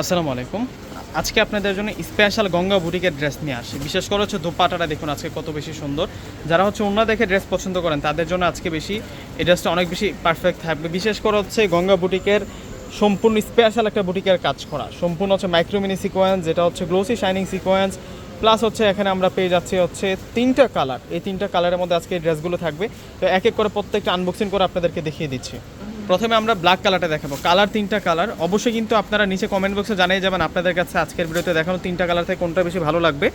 আসসালামু আলাইকুম। আজকে আপনাদের জন্য স্পেশাল গঙ্গা বুটিকের ড্রেস নিয়ে আসি। বিশেষ করে হচ্ছে দোপাটাটা দেখুন আজকে কত বেশি সুন্দর। যারা হচ্ছে অন্য দেখে ড্রেস পছন্দ করেন, তাদের জন্য আজকে বেশি, এই ড্রেসটা অনেক বেশি পারফেক্ট থাকবে। বিশেষ করে হচ্ছে গঙ্গা বুটিকের সম্পূর্ণ স্পেশাল একটা বুটিকের কাজ করা। সম্পূর্ণ হচ্ছে মাইক্রোমিনি সিকোয়েন্স যেটা হচ্ছে গ্লোসি শাইনিং সিকোয়েন্স প্লাস হচ্ছে এখানে আমরা পেয়ে যাচ্ছি হচ্ছে তিনটা কালার এই তিনটা কালারের মধ্যে আজকে ড্রেসগুলো থাকবে। তো এক এক করে প্রত্যেকটা আনবক্সিং করে আপনাদেরকে দেখিয়ে দিচ্ছি। প্রথমে আমরা ব্ল্যাক কালারটা দেখাবো। কালার তিনটা কালার অবশ্যই কিন্তু আপনারা নিচে কমেন্ট বক্সে জানিয়ে যাবেন আপনাদের কাছে আজকের ভিডিওতে দেখানো তিনটা কালার থেকে কোনটা বেশি ভালো লাগবে।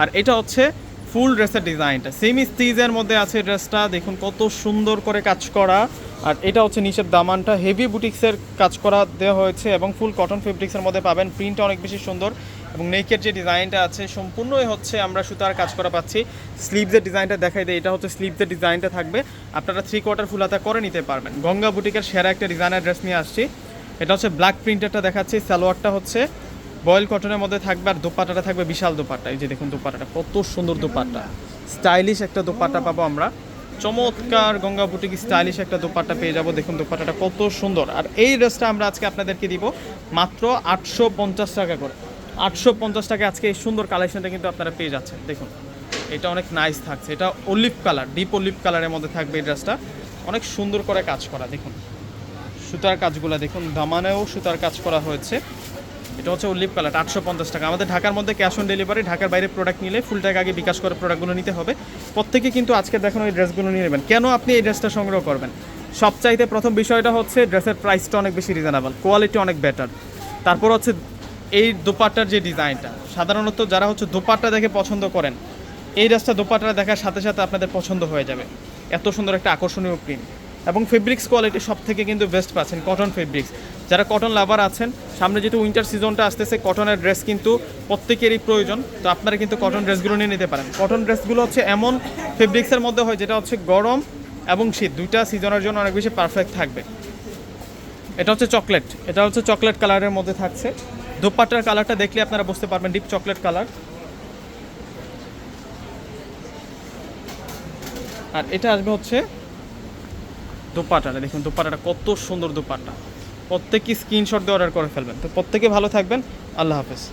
আর এটা হচ্ছে ফুল ড্রেসের ডিজাইনটা সেম স্টিজের মধ্যে আছে ড্রেসটা দেখুন কত সুন্দর করে কাজ করা। আর এটা হচ্ছে নিচের দামানটা। হেভি বুটিক্সের কাজ করা দেওয়া হয়েছে এবং ফুল কটন ফেব্রিক্সের মধ্যে পাবেন। প্রিন্টটা অনেক বেশি সুন্দর। এবং নেকের যে ডিজাইনটা আছে, সম্পূর্ণই হচ্ছে আমরা সুতার কাজ করা পাচ্ছি। স্লিভসের ডিজাইনটা দেখাই দেয় এটা হচ্ছে স্লিভসের ডিজাইনটা থাকবে। আপনারা থ্রি কোয়ার্টার ফুল হাতা করে নিতে পারবেন। গঙ্গা বুটিকের সেরা একটা ডিজাইনার ড্রেস নিয়ে আসছি। এটা হচ্ছে ব্ল্যাক প্রিন্টারটা দেখাচ্ছি, সালোয়ারটা হচ্ছে বয়েল কটনের মধ্যে থাকবে আর দোপাট্টাটা থাকবে বিশাল দোপাট্টা। এই যে দেখুন দোপাট্টাটা, কত সুন্দর দোপাট্টা। স্টাইলিশ একটা দোপাট্টা পাবো আমরা। চমৎকার গঙ্গা বুটিক স্টাইলিশ একটা দোপাট্টা পেয়ে যাব। দেখুন দোপাট্টাটা কত সুন্দর। আর এই ড্রেসটা আমরা আজকে আপনাদেরকে দিব মাত্র আটশো পঞ্চাশ টাকা করে। আটশো পঞ্চাশ টাকা আজকে এই সুন্দর কালেকশনটা কিন্তু আপনারা পেয়ে যাচ্ছেন। দেখুন, এটা অনেক নাইস থাকছে। এটা অলিভ কালার ডিপ অলিভ কালারের মধ্যে থাকবে এই ড্রেসটা অনেক সুন্দর করে কাজ করা, দেখুন। সুতার কাজগুলো দেখুন, দামানেও সুতার কাজ করা হয়েছে। এটা হচ্ছে অলিভ কালার আটশো পঞ্চাশ টাকা। আমাদের ঢাকার মধ্যে ক্যাশ অন ডেলিভারি ঢাকার বাইরে প্রোডাক্ট নিলে ফুল টাকা আগে বিকাশ করে প্রোডাক্টগুলো নিতে হবে। প্রত্যেকে কিন্তু আজকে দেখানো এই ড্রেসগুলো নিয়ে নেবেন। কেন আপনি এই ড্রেসটা সংগ্রহ করবেন? সবচাইতে প্রথম বিষয়টা হচ্ছে ড্রেসের প্রাইসটা অনেক বেশি রিজনেবল কোয়ালিটি অনেক বেটার তারপর হচ্ছে এই দোপাট্টার যে ডিজাইনটা, সাধারণত যারা হচ্ছে দোপাট্টা দেখে পছন্দ করেন, এই ড্রেসটা দোপাট্টা দেখার সাথে সাথে আপনাদের পছন্দ হয়ে যাবে। এত সুন্দর একটা আকর্ষণীয় প্রিন্ট এবং ফেব্রিক্স কোয়ালিটি সব থেকে কিন্তু বেস্ট পাচ্ছেন কটন ফেব্রিক্স যারা কটন লাভার আছেন, সামনে যেহেতু উইন্টার সিজনটা আসতেছে কটনের ড্রেস কিন্তু প্রত্যেকেরই প্রয়োজন। তো আপনারা কিন্তু কটন ড্রেসগুলো নিয়ে নিতে পারেন। কটন ড্রেসগুলো হচ্ছে এমন ফেব্রিক্সের মধ্যে হয় যেটা হচ্ছে গরম এবং শীত। দুইটা সিজনের জন্য অনেক বেশি পারফেক্ট থাকবে। এটা হচ্ছে চকলেট এটা হচ্ছে চকলেট কালারের মধ্যে থাকছে। দোপাট্টার কালারটা দেখলে আপনারা বুঝতে পারবেন ডিপ চকলেট কালার আর এটা আসবে হচ্ছে দোপাট্টাটা। দেখুন, দোপাট্টাটা কত সুন্দর দোপাট্টা। প্রত্যেকই স্ক্রিনশট দিয়ে অর্ডার করে ফেলবেন। তো প্রত্যেকে ভালো থাকবেন। আল্লাহ হাফেজ।